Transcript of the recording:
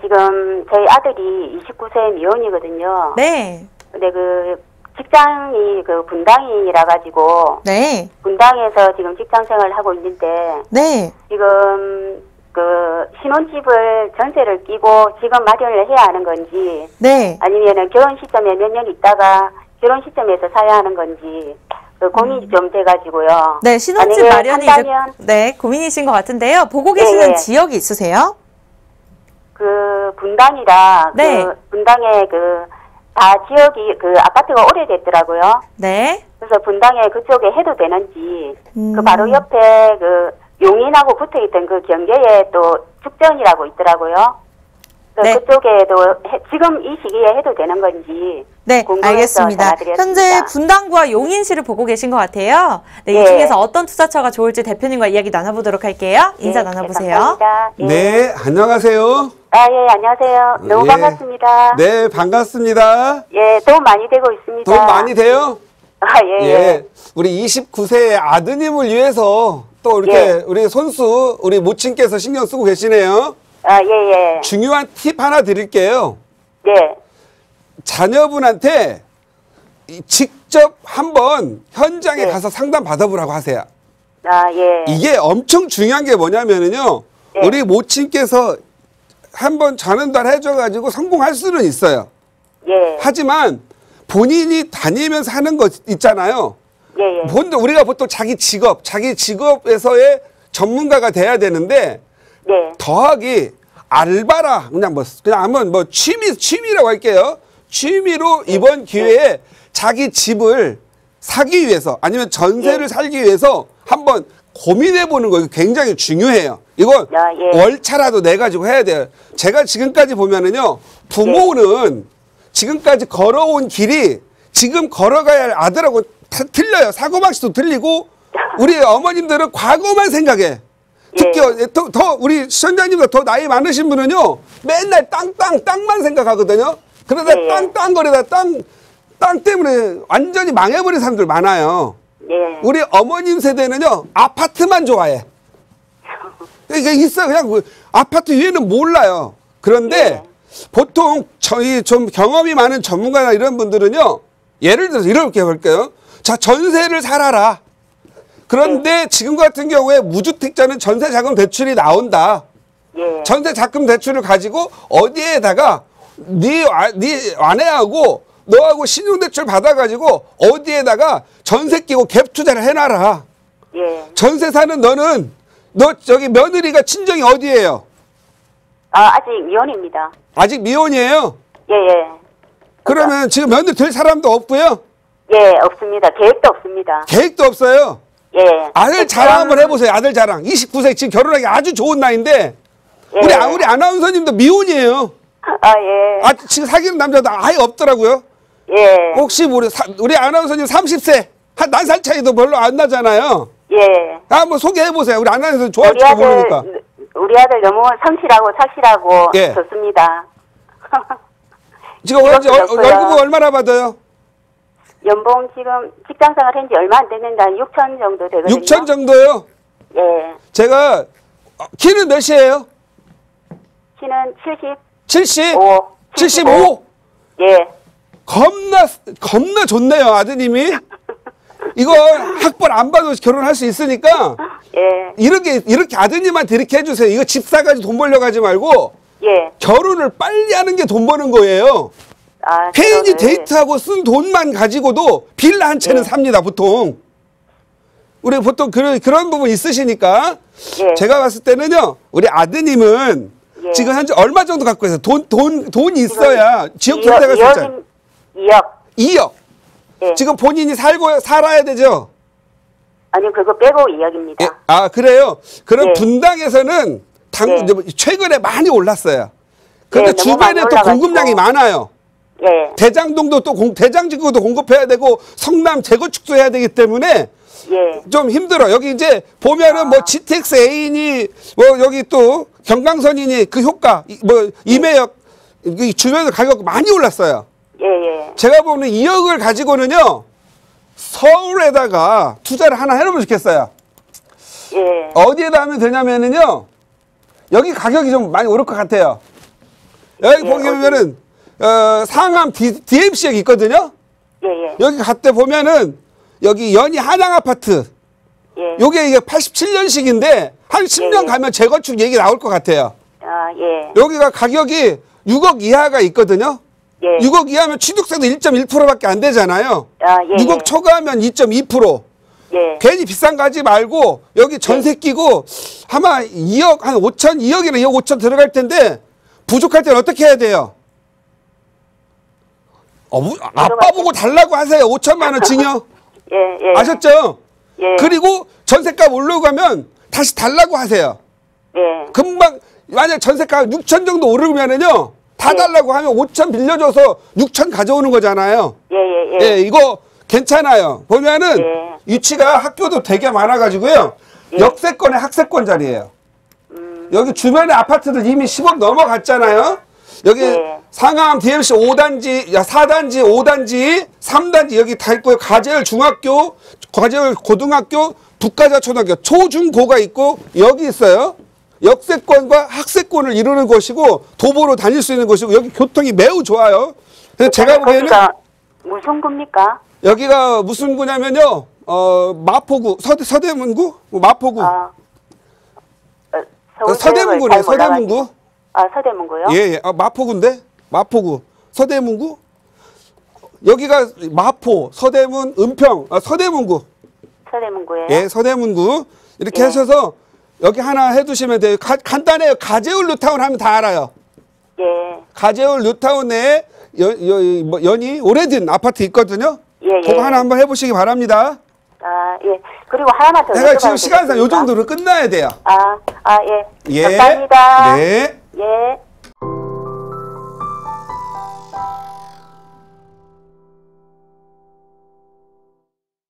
지금 저희 아들이 29세 미혼이거든요. 네. 근데 그 직장이 그 분당이라 가지고 네. 분당에서 지금 직장 생활을 하고 있는데 네. 지금 그 신혼집을 전세를 끼고 지금 마련을 해야 하는 건지 네. 아니면은 결혼 시점에 몇 년 있다가 결혼 시점에서 사야 하는 건지 그 고민이 좀 돼가지고요. 네, 신혼집 마련이 이제 한다면 네, 고민이신 것 같은데요. 보고 예, 계시는 예. 지역이 있으세요? 그 분당이라 네. 그 분당에 그 다 지역이 그 아파트가 오래됐더라고요. 네. 그래서 분당에 그쪽에 해도 되는지 음. 그 바로 옆에 그 용인하고 붙어 있던 그 경계에 또 축전이라고 있더라고요. 네. 그쪽에도 해- 지금 이 시기에 해도 되는 건지 네, 알겠습니다. 전화드렸습니다. 현재 분당구와 용인시를 보고 계신 것 같아요. 네, 이 네. 중에서 어떤 투자처가 좋을지 대표님과 이야기 나눠보도록 할게요. 인사 네, 나눠보세요. 네, 감사합니다. 예. 네, 안녕하세요. 아, 예, 안녕하세요. 너무 예. 반갑습니다. 네, 반갑습니다. 예, 도움 많이 되고 있습니다. 도움 많이 돼요? 아, 예, 예. 예. 우리 29세 아드님을 위해서 또 이렇게 예. 우리 손수, 우리 모친께서 신경 쓰고 계시네요. 아, 예, 예. 중요한 팁 하나 드릴게요. 예. 자녀분한테 이- 직접 한번 현장에 네. 가서 상담 받아보라고 하세요. 아, 예. 이게 엄청 중요한 게 뭐냐면은요. 네. 우리 모친께서 한번 전환달 해줘가지고 성공할 수는 있어요. 예. 하지만 본인이 다니면서 하는 거 있잖아요. 예, 예. 본 우리가 보통 자기 직업, 자기 직업에서의 전문가가 돼야 되는데 네. 더하기 알바라 그냥 뭐 그냥 한번 뭐 취미 취미라고 할게요. 취미로 이번 기회에 자기 집을 사기 위해서 아니면 전세를 예. 살기 위해서 한번 고민해 보는 거 굉장히 중요해요. 이건 아, 예. 월차라도 내 가지고 해야 돼요. 제가 지금까지 보면은요 부모는 지금까지 걸어온 길이 지금 걸어가야 할 아들하고 다 틀려요. 사고방식도 틀리고 우리 어머님들은 과거만 생각해. 특히 예. 더, 더 우리 시청자님보다 더 나이 많으신 분은요 맨날 땅땅 땅만 생각하거든요. 그러다 예, 예. 땅땅거리다 땅 땅 때문에 완전히 망해버린 사람들 많아요. 예. 우리 어머님 세대는요 아파트만 좋아해. 이게 있어 그냥 그 아파트 위에는 몰라요. 그런데 예. 보통 저희 좀 경험이 많은 전문가나 이런 분들은요 예를 들어서 이렇게 볼게요. 자 전세를 살아라. 그런데 지금 같은 경우에 무주택자는 전세 자금 대출이 나온다. 예. 전세 자금 대출을 가지고 어디에다가 네, 아, 네 아내하고 너하고 신용대출 받아가지고 어디에다가 전세 끼고 갭 투자를 해놔라. 예. 전세 사는 너는 너 저기 며느리가 친정이 어디예요? 아, 아직 미혼입니다. 아직 미혼이에요. 예, 예. 그러면 지금 며느리 될 사람도 없고요. 예, 없습니다. 계획도 없습니다. 계획도 없어요. 예. 아들 자랑 한번 해보세요. 아들 자랑. 29세 지금 결혼하기 아주 좋은 나이인데 예. 우리 아- 우리 아나운서님도 미혼이에요. 아, 예. 아 지금 사귀는 남자도 아예 없더라고요. 예. 혹시 우리 사- 우리 아나운서님 30세 한 난 살 차이도 별로 안 나잖아요. 예. 아, 한번 소개해 보세요. 우리 아나운서 좋아할지 모르니까. 우리 아들 너무 성실하고 착실하고 예. 좋습니다. 지금 현재 월- 그렇고요. 월급은 얼마나 받아요? 연봉 지금 직장 생활 한지 얼마 안 됐는데 한 6천 정도 되거든요. 6천 정도요. 예. 제가 어, 키는 몇이에요? 키는 70, 70? 오. 75? 예. 겁나 겁나 좋네요, 아드님이. 이거 학벌 안 봐도 결혼할 수 있으니까 예. 이렇게 이렇게 아드님한테 이렇게 해주세요. 이거 집 사가지고 돈 벌려 가지 말고 예. 결혼을 빨리 하는 게 돈 버는 거예요. 아, 결혼을- 데이트하고 쓴 돈만 가지고도 빌라 한 채는 예. 삽니다, 보통. 우리 보통 그런, 그런 부분 있으시니까. 예. 제가 봤을 때는요, 우리 아드님은 예. 지금 현재 얼마 정도 갖고 있어요? 돈, 돈, 돈이 있어야 지역 있잖아요. 이억인- 이억. 2억. 예. 지금 본인이 살고, 살아야 되죠? 아니 그거 빼고 2억입니다. 예. 아, 그래요? 그럼 예. 분당에서는 당, 예. 뭐 최근에 많이 올랐어요. 많이 주변에 또. 공급량이 많아요. 예. 대장동도 또 공, 대장지구도 공급해야 되고 성남 재건축도 해야 되기 때문에 예. 좀 힘들어. 여기 이제 보면은 뭐 GTX A인이 뭐 여기 또 경강선이니 그 효과 이- 뭐 임해역 이 주변에서 가격 많이 올랐어요. 예, 예. 제가 보는 2억을 가지고는요 서울에다가 투자를 하나 해놓으면 좋겠어요. 예. 어디에다 하면 되냐면은요 여기 가격이 좀 많이 오를 것 같아요. 여기 예, 보면은 어, 상암 D, DMC역 있거든요. 예, 예. 여기 갔대 보면은 여기 연희 한양 아파트. 예. 요게 이게 87년식인데 한 10년 예. 가면 재건축 얘기 나올 것 같아요. 아, 예. 여기가 가격이 6억 이하가 있거든요. 예. 6억 이하면 취득세도 1.1%밖에 안 되잖아요. 아, 예. 6억 초과하면 2.2%. 예. 괜히 비싼 거 하지 말고 여기 전세 끼고 아마 2억 한 5천 2억이나 2억 5천 들어갈 텐데 부족할 때는 어떻게 해야 돼요? 어, 무- 아빠 보고 달라고 하세요. 5천만 원 징역. 예, 예. 아셨죠? 예. 그리고 전세값 올라가면 가면 다시 달라고 하세요. 예. 금방 만약 전세가 6천 정도 오르면은요. 다 예. 달라고 하면 5천 빌려줘서 6천 가져오는 거잖아요. 예, 예, 예. 예, 이거 괜찮아요. 보면은 예. 위치가 학교도 되게 많아가지고요. 예. 역세권의 학세권 자리예요. 음. 여기 주변에 아파트들 이미 10억 넘어갔잖아요. 여기 예. 상암 DMC 5단지, 야 4단지, 5단지, 3단지 여기 다 있고요. 가재열 중학교, 가재열 고등학교, 북가자 초등학교, 초중고가 있고 여기 있어요. 역세권과 학세권을 이루는 곳이고 도보로 다닐 수 있는 곳이고 여기 교통이 매우 좋아요. 그래서 제가 보기에는 거기가 무슨 구입니까? 여기가 무슨 구냐면요. 어, 마포구, 서대, 서대문구? 뭐 마포구. 아, 어, 서대문구네. 서대문구. 아, 서대문구요? 예, 예. 아, 마포구인데? 마포구. 서대문구? 여기가 마포, 서대문, 은평, 아, 서대문구. 서대문구예요? 예, 서대문구. 이렇게 예. 하셔서 여기 하나 해두시면 돼요. 가- 간단해요. 가재울 뉴타운 하면 다 알아요. 예. 가재울 뉴타운 내에 여, 여, 뭐, 연이 오래된 아파트 있거든요. 예, 예. 그거 하나 한번 해보시기 바랍니다. 아, 예. 그리고 하나만 더 내가 여쭤봐도 지금 시간상 요 되겠습니까? 정도로 끝나야 돼요. 아, 아, 예. 예. 감사합니다. 네. 예.